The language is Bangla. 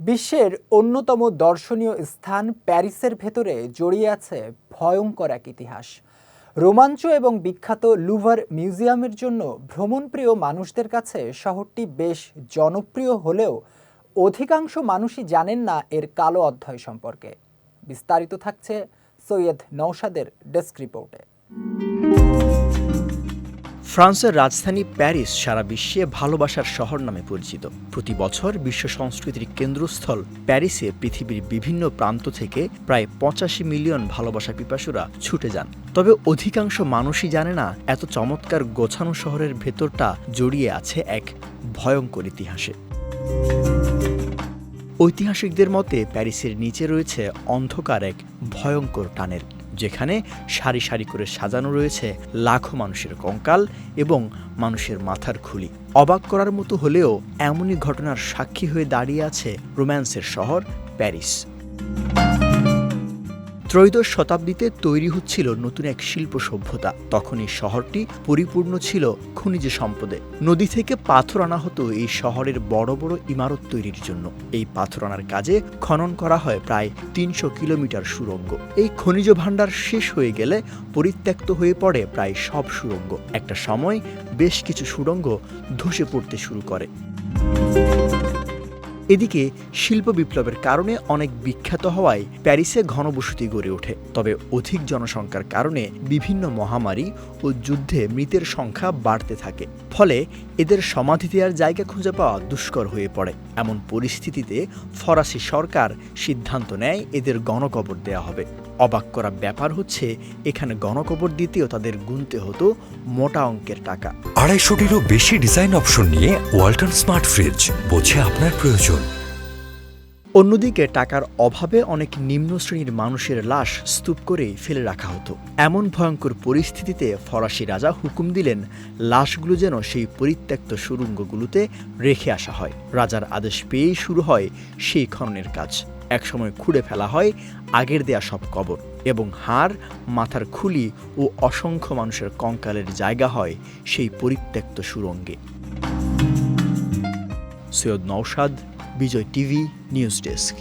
বিশ্বের অন্যতম দর্শনীয় স্থান প্যারিসের ভেতরে জড়িয়ে আছে ভয়ঙ্কর এক ইতিহাস। রোমাঞ্চ এবং বিখ্যাত লুভার মিউজিয়ামের জন্য ভ্রমণপ্রিয় মানুষদের কাছে শহরটি বেশ জনপ্রিয় হলেও অধিকাংশ মানুষই জানেন না এর কালো অধ্যায় সম্পর্কে। বিস্তারিত থাকছে সৈয়দ নৌসাদের ডেস্ক রিপোর্টে। ফ্রান্সের রাজধানী প্যারিস সারা বিশ্বে ভালোবাসার শহর নামে পরিচিত। প্রতি বছর বিশ্ব সংস্কৃতির কেন্দ্রস্থল প্যারিসে পৃথিবীর বিভিন্ন প্রান্ত থেকে প্রায় পঁচাশি মিলিয়ন ভালোবাসা পিপাসুরা ছুটে যান। তবে অধিকাংশ মানুষই জানে না এত চমৎকার গোছানো শহরের ভেতরটা জড়িয়ে আছে এক ভয়ঙ্কর ইতিহাসে। ঐতিহাসিকদের মতে প্যারিসের নিচে রয়েছে অন্ধকার এক ভয়ঙ্কর টানেল যেখানে সারি সারি করে সাজানো রয়েছে লাখো মানুষের কঙ্কাল এবং মানুষের মাথার খুলি। অবাক করার মতো হলেও এমনই ঘটনার সাক্ষী হয়ে দাঁড়িয়ে আছে রোম্যান্সের শহর প্যারিস। ত্রয়োদশ শতাব্দীতে তৈরি হচ্ছিল নতুন এক শিল্প সভ্যতা। তখন এই শহরটি পরিপূর্ণ ছিল খনিজ সম্পদে। নদী থেকে পাথর আনা হতো এই শহরের বড় বড় ইমারত তৈরির জন্য। এই পাথর আনার কাজে খনন করা হয় প্রায় তিনশো কিলোমিটার সুরঙ্গ। এই খনিজ ভাণ্ডার শেষ হয়ে গেলে পরিত্যক্ত হয়ে পড়ে প্রায় সব সুরঙ্গ। একটা সময় বেশ কিছু সুরঙ্গ ধসে পড়তে শুরু করে। এদিকে শিল্প বিপ্লবের কারণে অনেক বিখ্যাত হওয়ায় প্যারিসে ঘনবসতি গড়ে ওঠে। তবে অধিক জনসংখ্যার কারণে বিভিন্ন মহামারী ও যুদ্ধে মৃতের সংখ্যা বাড়তে থাকে। ফলে এদের সমাধি দেওয়ার জায়গা খুঁজে পাওয়া দুষ্কর হয়ে পড়ে। এমন পরিস্থিতিতে ফরাসি সরকার সিদ্ধান্ত নেয় এদের গণকবর দেয়া হবে। অবাক করা ব্যাপার হচ্ছে এখানে গণকবর দিতেও তাদের গুনতে হতো মোটা অঙ্কের টাকা। আড়াইশোটিরও বেশি ডিজাইন অপশন নিয়ে ওয়ালটন স্মার্ট ফ্রিজ বোঝে আপনার প্রয়োজন। অন্যদিকে টাকার অভাবে অনেক নিম্ন শ্রেণির মানুষের লাশ স্তূপ করে ফেলে রাখা হতো। এমন ভয়ঙ্কর পরিস্থিতিতে ফরাসি রাজা হুকুম দিলেন লাশগুলো যেন সেই পরিত্যক্ত সুড়ঙ্গগুলোতে রেখে আসা হয়। রাজার আদেশ পেয়েই শুরু হয় সেই খননের কাজ। একসময় খুঁড়ে ফেলা হয় আগের দেয়া সব কবর এবং হাড়, মাথার খুলি ও অসংখ্য মানুষের কঙ্কালের জায়গা হয় সেই পরিত্যক্ত সুরঙ্গে। Syed Naushad Bijoy TV, news desk.